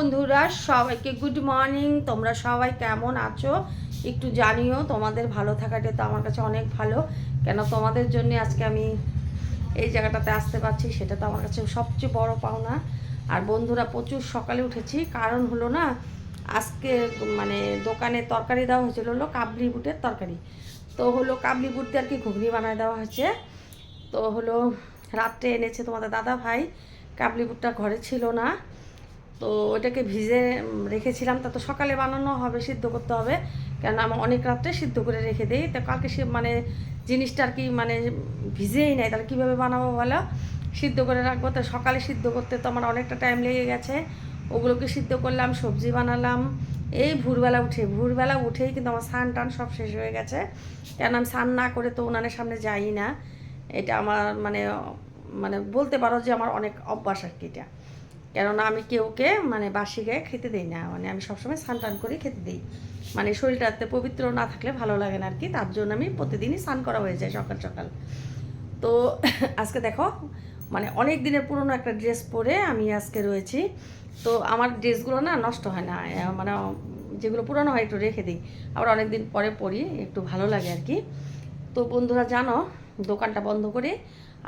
বন্ধুরা, সবাইকে good morning তোমরা সবাই কেমন আছো? একটু জানিও, তোমাদের ভালো থাকাটা তো আমার কাছে অনেক ভালো। কেন তোমাদের জন্য আজকে আমি এই জায়গাটাতে আসতে পারছি, সেটা তো আমার কাছে সবচেয়ে বড় পাওনা। আর বন্ধুরা, প্রচুর সকালে উঠেছি। কারণ হলো না, আজকে মানে দোকানে তরকারি দেওয়া হয়েছিল হলো কাবলি বুটের তরকারি। তো হলো কাবলি বুট দিয়ে আর কি ঘুগনি বানায় দেওয়া হয়েছে। তো হলো রাত্রে এনেছে তোমাদের দাদা ভাই কাবলি বুটটা ঘরে ছিল না। তো ওটাকে ভিজে রেখেছিলাম। তা তো সকালে বানানো হবে, সিদ্ধ করতে হবে। কেন আমি অনেক রাত্রে সিদ্ধ করে রেখে দিই। তো কালকে সে মানে জিনিসটা আর কি মানে ভিজেই নেয় তাহলে কীভাবে বানাবো বলো? সিদ্ধ করে রাখব। তো সকালে সিদ্ধ করতে তো আমার অনেকটা টাইম লেগে গেছে। ওগুলোকে সিদ্ধ করলাম, সবজি বানালাম। এই ভোরবেলা উঠে, ভোরবেলা উঠেই কিন্তু আমার স্নান টান সব শেষ হয়ে গেছে। কেন আমি স্নান না করে তো উনানের সামনে যাই না। এটা আমার মানে মানে বলতে পারো যে আমার অনেক অভ্যাস আর কি এটা। কেননা আমি কেউকে মানে বাসি গায়ে খেতে দিই না মানে আমি সবসময় স্নান টান করে খেতে দিই। মানে শরীরটাতে পবিত্র না থাকলে ভালো লাগে না আর কি তার জন্য আমি প্রতিদিনই স্নান করা হয়ে যায় সকাল সকাল। তো আজকে দেখো মানে অনেক দিনের পুরনো একটা ড্রেস পরে আমি আজকে রয়েছি। তো আমার ড্রেসগুলো না নষ্ট হয় না মানে যেগুলো পুরনো হয় একটু রেখে দিই। আবার অনেক দিন পরে পরি, একটু ভালো লাগে আর কি তো বন্ধুরা জানো, দোকানটা বন্ধ করে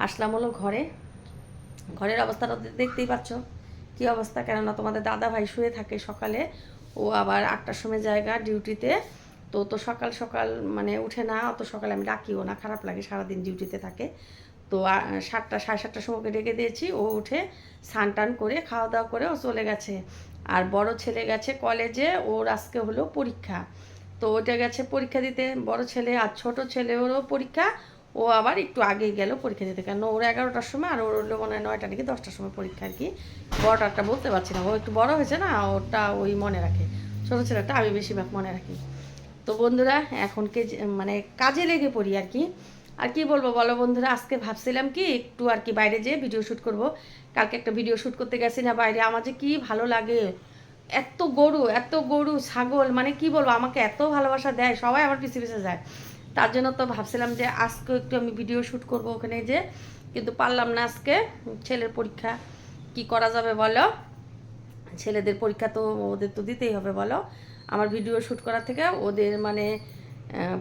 আসলাম হলো ঘরে। ঘরের অবস্থাটা দেখতেই পাচ্ছ। কী অবস্থা? কেননা তোমাদের দাদা ভাই শুয়ে থাকে সকালে, ও আবার আটটার সময় জায়গা ডিউটিতে। তো তো সকাল সকাল মানে উঠে না, অত সকালে আমি ডাকিও না, খারাপ লাগে, সারাদিন ডিউটিতে থাকে। তো সাতটা, সাড়ে সাতটার সময় ওকে ডেকে দিয়েছি, ও উঠে স্নান টান করে, খাওয়া দাওয়া করে ও চলে গেছে। আর বড় ছেলে গেছে কলেজে, ওর আজকে হলো পরীক্ষা। তো ওটা গেছে পরীক্ষা দিতে, বড় ছেলে আর ছোট ছেলেরও পরীক্ষা ও আবার একটু আগেই গেল পরীক্ষা দিতে। কেন ওর এগারোটার সময় আর ওর হলো মনে হয় নয়টা নাকি দশটার সময় পরীক্ষা আর কি। বড়টারটা বলতে পারছি না। ও একটু বড় হয়েছে না ওটা ওই মনে রাখে। ছোটো ছেলেটা, আমি বেশিরভাগ মনে রাখি। তো বন্ধুরা, এখন কে মানে কাজে লেগে পড়ি আর কি। আর কি বলব বলো বন্ধুরা, আজকে ভাবছিলাম কি একটু আর কি বাইরে যেয়ে ভিডিও শ্যুট করব। কালকে একটা ভিডিও শ্যুট করতে গেছি না বাইরে। আমার যে কী ভালো লাগে। এত গরু এত গরু, ছাগল মানে কি বলব, আমাকে এত ভালোবাসা দেয়, সবাই আমার পিছিয়ে পিছিয়ে যায়। তার জন্য তো ভাবছিলাম যে আজকে একটু আমি ভিডিও শ্যুট করব ওখানে যে, কিন্তু পারলাম না আজকে। ছেলের পরীক্ষা কি করা যাবে বলো? ছেলেদের পরীক্ষা তো ওদের তো দিতেই হবে বলো। আমার ভিডিও শ্যুট করার থেকে ওদের মানে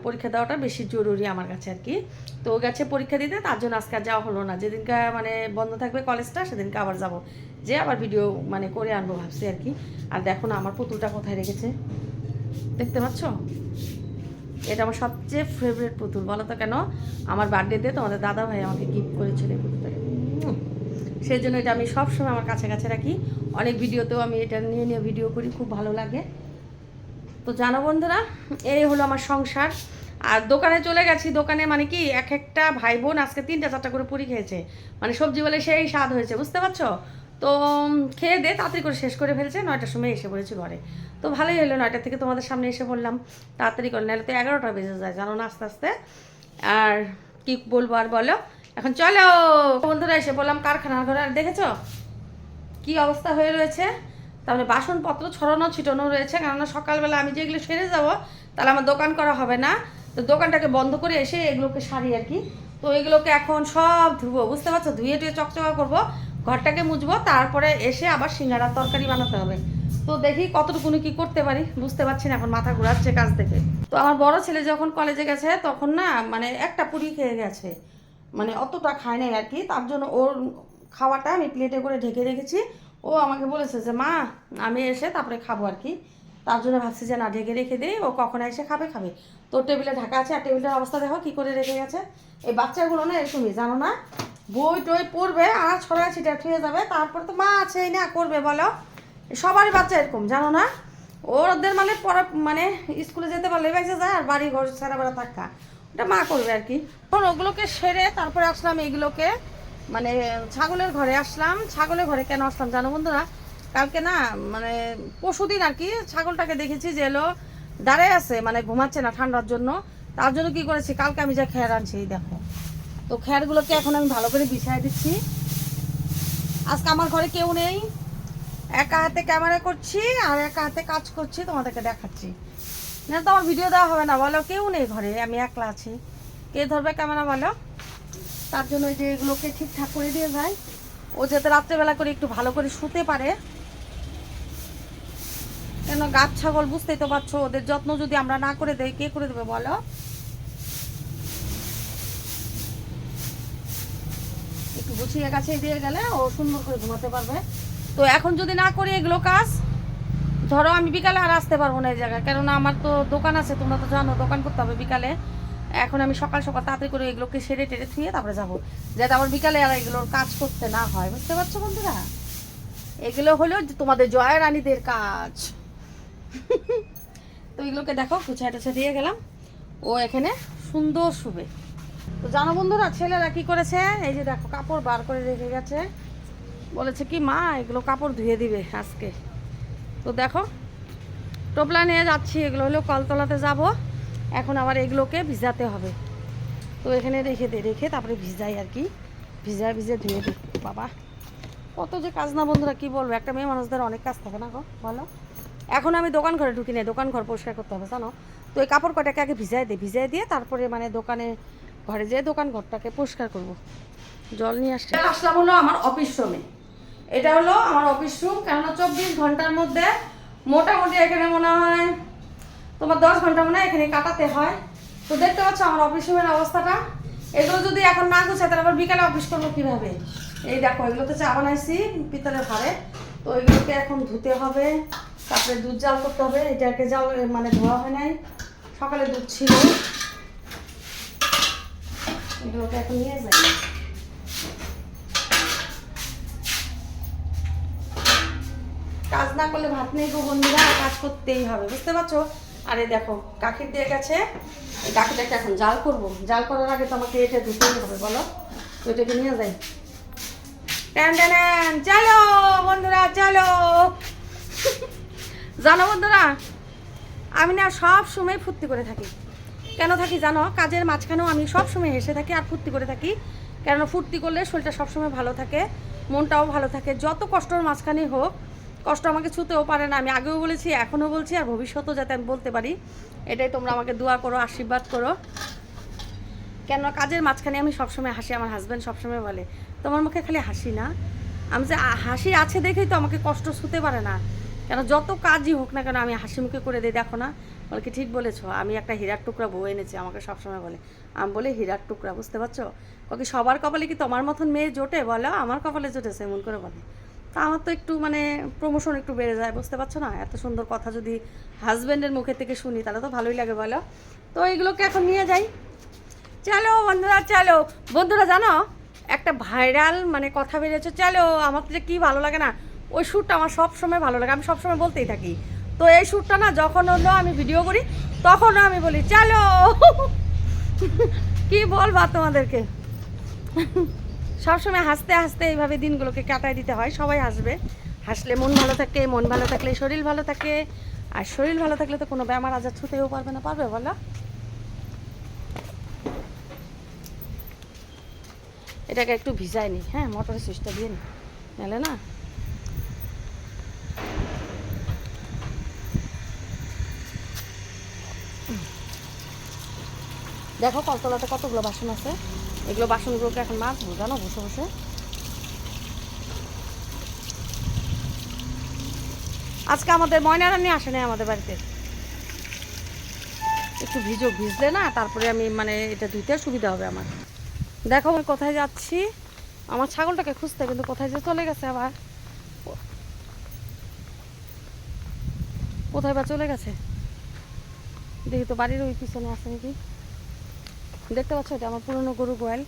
পরীক্ষা দেওয়াটা বেশি জরুরি আমার কাছে আর কি। তো ও গেছে পরীক্ষা দিতে, তার জন্য আজকে আর যাওয়া হলো না। যেদিনকে মানে বন্ধ থাকবে কলেজটা সেদিনকে আবার যাব। যে আবার ভিডিও মানে করে আনব ভাবছি আর কি। আর দেখো না, আমার পুতুলটা কোথায় রেখেছে? দেখতে পাচ্ছ? এটা আমার সবচেয়ে ফেভারিট পুতুল। বলো তো কেন? আমার বার্থডেতে তোমাদের দাদা ভাই আমাকে গিফট করেছিল এই পুতুলটাকে। সেই জন্য এটা আমি সবসময় আমার কাছে কাছে রাখি। অনেক ভিডিওতেও আমি এটা নিয়ে নিয়ে ভিডিও করি, খুব ভালো লাগে। তো জানো বন্ধুরা, এই হলো আমার সংসার। আর দোকানে চলে গেছি, দোকানে মানে কি, এক একটা ভাই বোন আজকে তিনটা চারটা করে পুরি খেয়েছে। মানে সবজি বলে সেই স্বাদ হয়েছে, বুঝতে পারছ? তো খেয়ে দে তাড়াতাড়ি করে শেষ করে ফেলছে, নয়টার সময় এসে পড়েছি ঘরে। তো ভালোই হলো নয়টা থেকে তোমাদের সামনে এসে বললাম তাড়াতাড়ি করে, নাহলে তো এগারোটা বেজে যায়, জানো না আস্তে আস্তে। আর কি বলব আর বলো? এখন চলো! বন্ধুরা এসে বললাম কারখানার ঘরে, আর দেখেছ? কি অবস্থা হয়ে রয়েছে? তারপরে বাসনপত্র ছড়ানো, ছিটানো রয়েছে, কেননা সকালবেলা আমি যেগুলো সেরে যাব, তাহলে আমার দোকান করা হবে না। তো দোকানটাকে বন্ধ করে এসে এগুলোকে সারি আর কি। তো এগুলোকে এখন সব ধুবো, বুঝতে পারছ? ধুয়ে টুয়ে চকচকা করব। ঘরটাকে মুছবো, তারপরে এসে আবার সিঙ্গারার তরকারি বানাতে হবে। তো দেখি কতটুকুনি কি করতে পারি, বুঝতে পারছি না, এখন মাথা ঘুরাচ্ছে কাজ থেকে। তো আমার বড় ছেলে যখন কলেজে গেছে, তখন না মানে একটা পুরি খেয়ে গেছে। মানে অতটা খায় নাই আর কি, তার জন্য ওর খাওয়াটা আমি প্লেটে করে ঢেকে রেখেছি। ও আমাকে বলেছে যে, মা, আমি এসে তারপরে খাব আর কি। তার জন্য ভাবছি যে, না, ঢেকে রেখে দিই, ও কখন এসে খাবে খাবে। তো টেবিলে ঢাকা আছে, আর টেবিলের অবস্থা দেখো কী করে রেখে গেছে। এই বাচ্চাগুলো না, এরকমই, জানো না? বই টই পড়বে আর ছড়া ছিটা ছুঁয়ে যাবে, তারপর তো মা আছেই না করবে বলো। সবারই বাচ্চা এরকম, জানো না? ওদের মানে পড়া মানে স্কুলে যেতে পারলে বেঁচে যায় আর বাড়ি ঘর সারা বেড়া থাকা। ওটা মা করবে আর কি। তখন ওগুলোকে সেরে তারপরে আসলাম এইগুলোকে মানে ছাগলের ঘরে আসলাম। ছাগলের ঘরে কেন আসলাম জানো বন্ধুরা? কালকে না মানে পশুদিন আর কি ছাগলটাকে দেখেছি যে এলো, দাঁড়ায় আছে মানে ঘুমাচ্ছে না ঠান্ডার জন্য। তার জন্য কি করেছি? কালকে আমি যা খেয়ার আনছি দেখো। তো খেয়ারগুলোকে এখন আমি ভালো করে বিছাই দিচ্ছি। আজকে আমার ঘরে কেউ নেই। একা হাতে ক্যামেরা করছি আর একা হাতে কাজ করছি, তোমাদেরকে দেখাচ্ছি। না তো আমার ভিডিও দেওয়া হবে না, বলো কেউ নেই ঘরে, আমি একলা আছি। কে ধরবে ক্যামেরা, বলো? তার জন্য ওই যে এগুলোকে ঠিকঠাক করে দিয়ে যায়। ও যাতে রাত্রেবেলা করে একটু ভালো করে শুতে পারে। কেন গাছ, ছাগল বুঝতেই তো পারছ, ওদের যত্ন যদি আমরা না করে দেই, কে করে দেবে, বলো? গুছিয়ে গাছে দিয়ে গেলে ও সুন্দর করে ঘুমাতে পারবে। তো এখন যদি না করি এগুলো কাজ, ধরো আমি বিকালে আর আসতে পারব না এই জায়গায়। কেননা আমার তো দোকান আছে, তোমরা তো জানো, দোকান করতে হবে বিকালে। এখন আমি সকাল সকাল তাড়াতাড়ি করে এগুলোকে সেরে টেরে থুয়ে তারপরে যাব। যাতে আমার বিকালে আর এগুলোর কাজ করতে না হয়, বুঝতে পারছ বন্ধুরা? এগুলো হলো তোমাদের জয় রানীদের কাজ। তো এগুলোকে দেখো গুছায় টাছা দিয়ে গেলাম। ও এখানে সুন্দর শুবে। তো জানো বন্ধুরা, ছেলেরা কি করেছে? এই যে দেখো, কাপড় বার করে রেখে গেছে। বলেছে কি, মা, এগুলো কাপড় ধুয়ে দিবে আজকে। তো দেখো, টোপলা নিয়ে যাচ্ছি, এগুলো হলো কলতলাতে যাব। এখন আবার এগুলোকে ভিজাতে হবে। তো এখানে রেখে দে, রেখে তারপরে ভিজাই আর কি। ভিজায় ভিজে ধুয়ে দিই বাবা। কত যে কাজ না বন্ধুরা, কি বলব? একটা মেয়ে মানুষদের অনেক কাজ থাকে না গো, বলো? এখন আমি দোকান ঘরে ঢুকি নাই, দোকান ঘর পরিষ্কার করতে হবে, জানো? তো এই কাপড় কটাকে আগে ভিজাই দিই ভিজাই দিয়ে তারপরে মানে দোকানে ঘরে যেয়ে দোকান ঘরটাকে পরিষ্কার করব। জল নিয়ে আসছে। আসলাম হলো আমার অফিস রুমে এটা হলো আমার অফিস রুম কেননা চব্বিশ ঘণ্টার মধ্যে মোটামুটি এখানে মনে হয় তোমার দশ ঘণ্টা মনে হয় এখানে কাটাতে হয়। তো দেখতে পাচ্ছ আমার অফিস রুমের অবস্থাটা। এগুলো যদি এখন না গুছায়, তাহলে আবার বিকালে অফিস করব কীভাবে? এই দেখো এগুলো তো চা বানাইছি পিতলের ভারে তো এগুলোকে এখন ধুতে হবে, তারপরে দুধ জাল করতে হবে। এটাকে জাল মানে ধোয়া হয় নাই। সকালে দুধ ছিল। এগুলোকে এখন নিয়ে যাই কাজ না করলে ভাত নেই গো বন্ধুরা কাজ করতেই হবে বুঝতে পারছ? আরে দেখো কাকির দিয়ে গেছে এই কাকিটাকে এখন জাল করব। জাল করার আগে তো আমাকে এটা ধুতেই হবে বলো? তো নিয়ে যাই। ট্যান ট্যান, চলো বন্ধুরা চলো। জানো বন্ধুরা আমি না সব সময় ফুর্তি করে থাকি। কেন থাকি জানো? কাজের মাঝখানেও আমি সব সময় হেসে থাকি আর ফুর্তি করে থাকি। কেননা ফুর্তি করলে শরীরটা সবসময় ভালো থাকে, মনটাও ভালো থাকে। যত কষ্টর মাঝখানেই হোক, কষ্ট আমাকে ছুতেও পারে না। আমি আগেও বলেছি, এখনও বলছি, আর ভবিষ্যতেও যাতে আমি বলতে পারি। এটাই তোমরা আমাকে দোয়া করো, আশীর্বাদ করো। কেন কাজের মাঝখানে আমি সবসময় হাসি, আমার হাজব্যান্ড সবসময় বলে, তোমার মুখে খালি হাসি না? আমি যে, হাসি আছে দেখেই তো আমাকে কষ্ট ছুতে পারে না। কেন যত কাজই হোক না কেন আমি হাসি মুখে করে দিই, দেখো না। বলে কি ঠিক বলেছ? আমি একটা হীরার টুকরা বউ এনেছি, আমাকে সবসময় বলে। আমি বলি, হীরার টুকরা, বুঝতে পারছ? ওকে সবার কপালে কি তোমার মতন মেয়ে জোটে? বলো আমার কপালে জোটেছে এমন করে বলে। তা আমার তো একটু মানে প্রমোশন একটু বেড়ে যায়, বুঝতে পারছ না? এত সুন্দর কথা যদি হাজব্যান্ডের মুখে থেকে শুনি, তাহলে তো ভালোই লাগে বলো। তো এইগুলোকে এখন নিয়ে যাই। চলো বন্ধুরা চলো। বন্ধুরা, জানো? একটা ভাইরাল মানে কথা বেরিয়েছে, চলো। আমার তো কী ভালো লাগে না। ওই শ্যুটটা আমার সব সময় ভালো লাগে। আমি সব সময় বলতেই থাকি। তো এই শ্যুটটা না, যখন হলো আমি ভিডিও করি তখনও আমি বলি, চলো! কি বলবা তোমাদেরকে? সবসময় হাসতে হাসতে এইভাবে দিনগুলোকে কাটায় দিতে হয়। সবাই হাসবে। হাসলে মন ভালো থাকে, মন ভালো থাকলে শরীর ভালো থাকে। আর শরীর ভালো থাকলে তো কোনো বেমার আজার ছুতেও পারবে না। পারবে বলো? এটাকে একটু ভিজাই নি। হ্যাঁ মোটরের সুইচটা দিয়ে নি। নাহলে না দেখো কলতলাতে কতগুলো বাসন আছে। এগুলো বাসনগুলোকে এখন মাজবো, জানো, বসে বসে। আজকে আমাদের ময়না রান্নি আসে নাই আমাদের বাড়িতে। একটু ভিজো, ভিজলে না তারপরে আমি মানে এটা ধুইতে সুবিধা হবে আমার। দেখো আমি কোথায় যাচ্ছি। আমার ছাগলটাকে খুঁজতে, কিন্তু কোথায় যে চলে গেছে আবার। কোথায় বা চলে গেছে? দেখি তো বাড়ির ওই পিছনে আছে নাকি। দেখতে পাচ্ছ এটা আমার পুরনো গরু গোয়াল।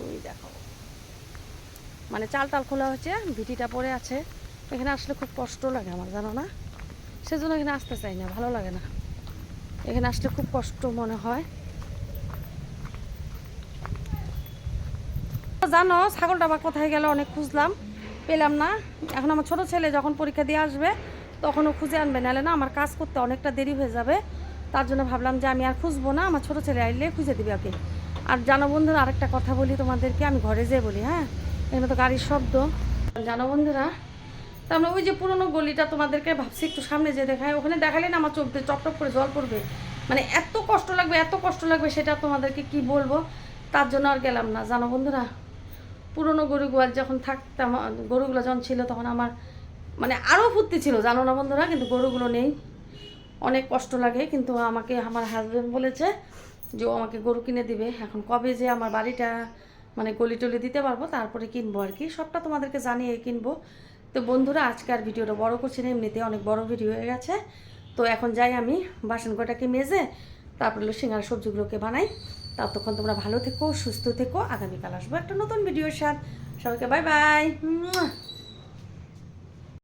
ওই দেখো। মানে চাল টাল খোলা হয়েছে, ভিটিটা পড়ে আছে। এখানে আসলে খুব কষ্ট লাগে আমার, জানো না? সেজন্য এখানে আসতে চাই না, ভালো লাগে না। এখানে আসলে খুব কষ্ট মনে হয়। জানো, ছাগলটা আবার কোথায় গেল অনেক খুঁজলাম, পেলাম না। এখন আমার ছোট ছেলে যখন পরীক্ষা দিয়ে আসবে, তখনও খুঁজে আনবে, নাহলে না আমার কাজ করতে অনেকটা দেরি হয়ে যাবে। তার জন্য ভাবলাম যে আমি আর খুঁজবো না, আমার ছোট ছেলে আইলে খুঁজে দিবে ওকে। আর জানো বন্ধুরা, আরেকটা কথা বলি তোমাদেরকে, আমি ঘরে যেয়ে বলি হ্যাঁ? এখানে তো গাড়ির শব্দ। জানো বন্ধুরা তার মানে ওই যে পুরোনো গলিটা তোমাদেরকে ভাবছি, একটু সামনে যে দেখায় ওখানে দেখালে না আমার চোখতে চপটপ করে জল পড়বে। মানে এত কষ্ট লাগবে, এত কষ্ট লাগবে, সেটা তোমাদেরকে কি বলব? তার জন্য আর গেলাম না। জানো বন্ধুরা, পুরনো গরু গোয়াল যখন থাকতাম, গরুগুলো যখন ছিল তখন আমার মানে আরও ফুর্তি ছিল, জানো না বন্ধুরা? কিন্তু গরুগুলো নেই। অনেক কষ্ট লাগে, কিন্তু আমাকে আমার হাজব্যান্ড বলেছে যে ও আমাকে গরু কিনে দিবে। এখন কবে যে আমার বাড়িটা মানে গলি টলি দিতে পারব, তারপরে কিনবো আর কি। সবটা তোমাদেরকে জানিয়ে কিনবো। তো বন্ধুরা, আজকে আর ভিডিওটা বড় করছি না, এমনিতে অনেক বড় ভিডিও হয়ে গেছে। তো এখন যাই আমি বাসন কটাকে মেজে, তারপরে সিঙ্গার সবজিগুলোকে বানাই। ততক্ষণ তোমরা ভালো থেকো, সুস্থ থেকো। আগামীকাল আসব একটা নতুন ভিডিওর সাথে। সবাইকে বাই বাই